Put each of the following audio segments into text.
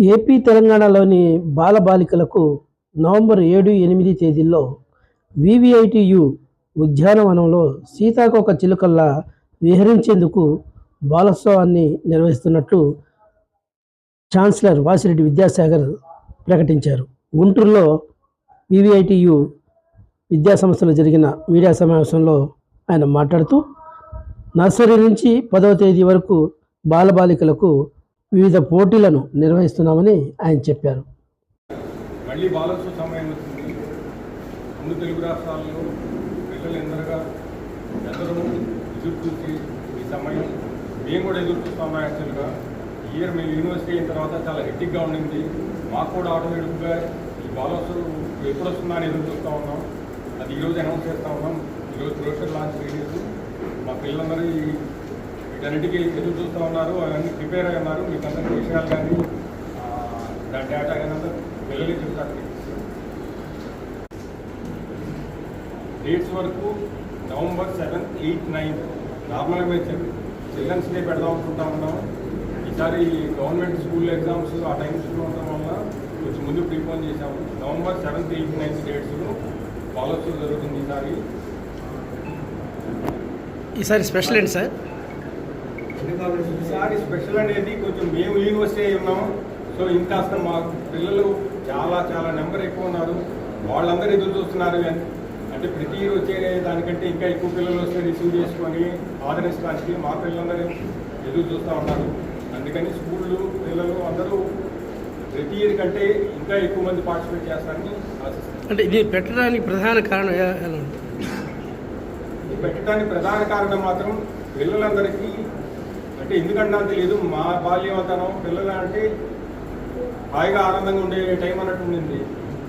AP తెలంగాణలోని బాలబాలికలకు November ఏడు ఎనిమిది తేదీల్లో వివిఐటియు ఉద్యానవనంలో సీతాకోక చిలుకల్లా విహరించేందుకు బాలోత్సవాన్ని నిర్వహిస్తున్నట్లు ఛాన్సలర్ వాసిరెడ్డి విద్యాసాగర్ ప్రకటించారు. గుంటూరులో వివిఐటియు విద్యాసంస్థలో జరిగిన మీడియా సమావేశంలో ఆయన మాట్లాడుతూ నర్సరీ నుంచి పదవ తేదీ వరకు బాలబాలికలకు వివిధ పోటీలను నిర్వహిస్తున్నామని ఆయన చెప్పారు. మళ్ళీ బాలోత్సవ సమయం వచ్చింది. అన్ని తెలుగు రాష్ట్రాల్లో పిల్లలు ఎందరగా ఎందరూ ఎదురు చూసి ఈ సమయం మేము కూడా ఎదురు చూస్తాము యాక్చువల్గా ఇయర్ మేము యూనివర్సిటీ అయిన తర్వాత చాలా హెట్టిక్గా ఉండింది. మాకు కూడా ఆటోమేటిక్గా ఈ బాలోత్సవం ఎప్పుడు వస్తుందా అని ఎదురు చూస్తూ ఉన్నాం. అది ఈరోజు అనౌన్స్ చేస్తూ ఉన్నాం. ఈరోజు బ్రోషర్ లాంచ్ చేయలేదు. మా పిల్లలందరూ వీటన్నిటికీ ఎదురు చూస్తూ ఉన్నారు అవన్నీ ప్రిపేర్ అయి ఉన్నారు. మీకు అందరికీ విషయాలు కానీ దాని డేటా కానీ అంతా చెప్తారు. డేట్స్ వరకు నవంబర్ సెవెంత్ ఎయిట్ నైన్త్ నార్మల్గా మేము చెప్పి చిల్డ్రన్స్ డే పెడదాం అనుకుంటా ఉన్నాం ఈసారి గవర్నమెంట్ స్కూల్ ఎగ్జామ్స్ ఆ టైమ్స్లో ఉండడం వల్ల కొంచెం ముందు ప్రీపోన్ చేశాము. November seventh eighth ninth dates follows జరుగుతుంది ఈసారి. ఈసారి స్పెషల్ ఏంటి సార్ ఈసారి స్పెషల్ అనేది కొంచెం మేము యూనివర్సిటీ అయి ఉన్నాం సో ఇంకాస్త మా పిల్లలు చాలా చాలా నెంబర్ ఎక్కువ ఉన్నారు. వాళ్ళందరూ ఎదురు చూస్తున్నారు అంటే ప్రతి ఇయర్ వచ్చే దానికంటే ఇంకా ఎక్కువ పిల్లలు వస్తే రిసీవ్ చేసుకొని ఆదరించడానికి మా పిల్లలందరూ ఎదురు చూస్తూ ఉన్నారు. అందుకని స్కూళ్ళు పిల్లలు అందరూ ప్రతి ఇయర్ కంటే ఇంకా ఎక్కువ మంది పార్టిసిపేట్ చేస్తారని ఆశిస్తున్నాను అంటే ఇది పెట్టడానికి ప్రధాన కారణం పెట్టడానికి ప్రధాన కారణం మాత్రం పిల్లలందరికీ అంటే ఎందుకంటే తెలియదు మా బాల్యవతనం పిల్లలు అంటే హాయిగా ఆనందంగా ఉండే టైం అన్నట్టు ఉండింది.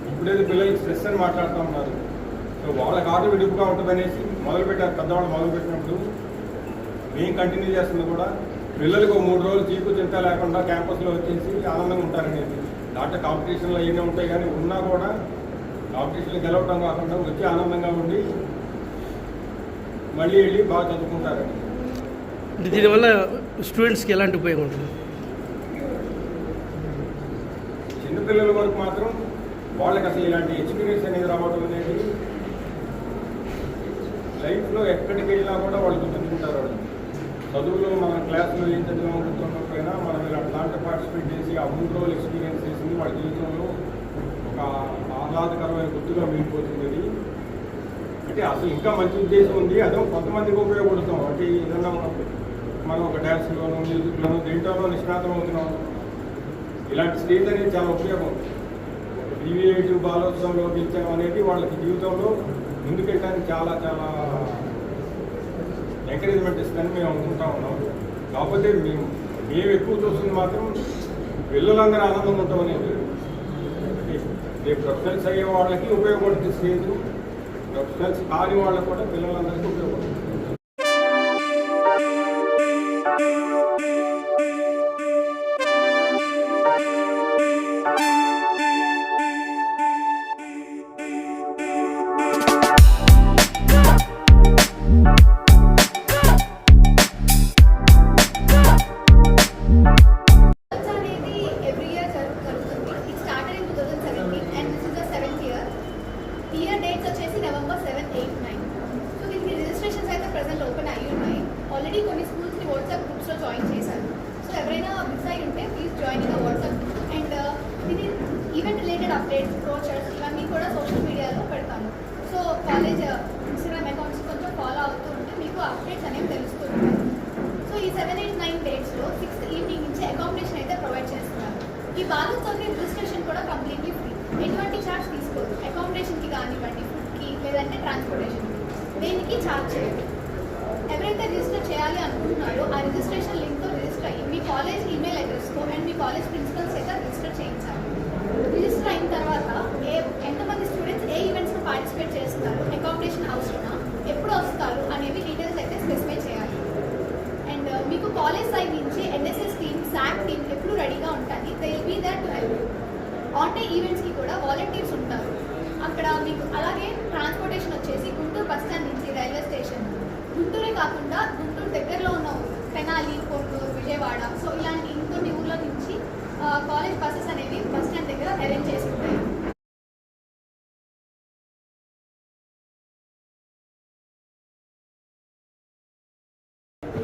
ఇప్పుడైతే పిల్లలకి స్ట్రెస్ అని మాట్లాడుతూ ఉన్నారు. సో వాళ్ళకి ఆట విడుపుగా ఉంటుందనేసి మొదలుపెట్టారు పెద్దవాళ్ళు మొదలుపెట్టినప్పుడు. మేము కంటిన్యూ చేస్తుంది కూడా పిల్లలకు మూడు రోజులు చీకు చింత లేకుండా క్యాంపస్లో వచ్చేసి ఆనందంగా ఉంటారనేది. దాంట్లో కాంపిటీషన్లో ఏమైనా ఉంటాయి కానీ ఉన్నా కూడా కాంపిటీషన్లో గెలవడం కాకుండా వచ్చి ఆనందంగా ఉండి మళ్ళీ వెళ్ళి బాగా చదువుకుంటారండి దీనివల్ల స్టూడెంట్స్కి ఎలాంటి ఉపయోగం ఉంటుంది? చిన్నపిల్లల వరకు మాత్రం వాళ్ళకి అసలు ఇలాంటి ఎక్స్పీరియన్స్ అనేది రావడం అనేది లైఫ్లో ఎక్కడికి వెళ్ళినా కూడా వాళ్ళు గుర్తుంచుకుంటారు వాళ్ళు. చదువులో మన క్లాస్లో ఏం చదివామో గుర్తుండకపోయినా మనం ఇలాంటి దాంట్లో పార్టిసిపేట్ చేసి ఆ మూడు రోజులు ఎక్స్పీరియన్స్ చేసింది వాళ్ళ జీవితంలో ఒక ఆహ్లాదకరమైన గుర్తుగా మిగిలిపోతుంది. అంటే అసలు ఇంకా మంచి ఉద్దేశం ఉంది. అదే కొంతమందికి ఉపయోగపడుతాం అంటే ఏదన్నా మనం- ఒక డ్యాన్స్లోనూ మ్యూజిక్లోనూ దేంట్లోనూ నిష్ణాతం అవుతున్నాం. ఇలాంటి స్టేజ్ అనేది చాలా ఉపయోగం. డివియేటివ్ బాలోత్సవంలో గెలిచడం అనేది వాళ్ళకి జీవితంలో ముందుకెళ్ళడానికి చాలా చాలా ఎంకరేజ్మెంట్ ఇస్తుందని మేము అనుకుంటా ఉన్నాం. కాకపోతే మేము మేము ఎక్కువ చూస్తుంది మాత్రం పిల్లలందరూ ఆనందంగా ఉంటాం అనేది. రేపు ప్రొఫెషనల్స్ అయ్యే వాళ్ళకి ఉపయోగపడుతుంది స్టేజ్. కాని వాళ్ళకు కూడా పిల్లలందరికీ ఉపయోగపడుతుంది. కొన్ని స్కూల్స్ని వాట్సాప్ గ్రూప్స్లో జాయిన్ చేశారు. సో ఎవరైనా మిస్ అయి ఉంటే please join in WhatsApp group and ఇది ఈవెంట్ రిలేటెడ్ అప్డేట్స్ ప్రోచర్స్ ఇవన్నీ కూడా సోషల్ మీడియాలో పెడతాను సో కాలేజ్ ఇన్స్టాగ్రామ్ అకౌంట్స్ కొంచెం ఫాలో అవుతూ ఉంటే మీకు అప్డేట్స్ అనేవి తెలుస్తూ ఉంటాయి సో ఈ సెవెన్ ఎయిట్ నైన్ డేట్స్లో సిక్స్త్ ఈవినింగ్ నుంచి అకామిడేషన్ అయితే ప్రొవైడ్ చేస్తున్నారు. ఈ బాలోత్సవ్కి రిజిస్ట్రేషన్ కూడా కంప్లీట్లీ ఫ్రీ ఎటువంటి ఛార్జ్ తీసుకోదు అకామిడేషన్కి కానివ్వండి ఫుడ్కి లేదంటే ట్రాన్స్పోర్టేషన్కి దేనికి ఛార్జ్ చేయండి ఎవరైతే రిజిస్టర్ చేయాలి అనుకుంటున్నారో ఆ రిజిస్ట్రేషన్ లింక్తో రిజిస్టర్ అయ్యి మీ కాలేజ్ ఈమెయిల్ అడ్రస్తో అండ్ మీ కాలేజ్ ప్రిన్సిపల్ చేత రిజిస్టర్ చేయించాలి. రిజిస్టర్ అయిన తర్వాత ఏ ఎంతమంది స్టూడెంట్స్ ఏ ఈవెంట్స్లో పార్టిసిపేట్ చేస్తున్నారు అకామిడేషన్ అవసరమా ఎప్పుడు వస్తారు అనేవి డీటెయిల్స్ అయితే స్పెసిఫై చేయాలి. అండ్ uh, మీకు కాలేజ్ సైడ్ నుంచి ఎన్ఎస్ఎస్ టీమ్ శాక్ టీమ్ ఎప్పుడు రెడీగా ఉంటుంది they will be that help on day ఈవెంట్స్కి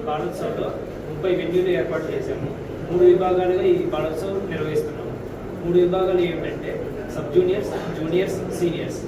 బాణోత్సవంలో ముప్పై వెన్యూలు ఏర్పాటు చేశాము. మూడు విభాగాలుగా ఈ బాణోత్సవం నిర్వహిస్తున్నాము. మూడు విభాగాలు ఏమిటంటే సబ్ జూనియర్స్ జూనియర్స్ సీనియర్స్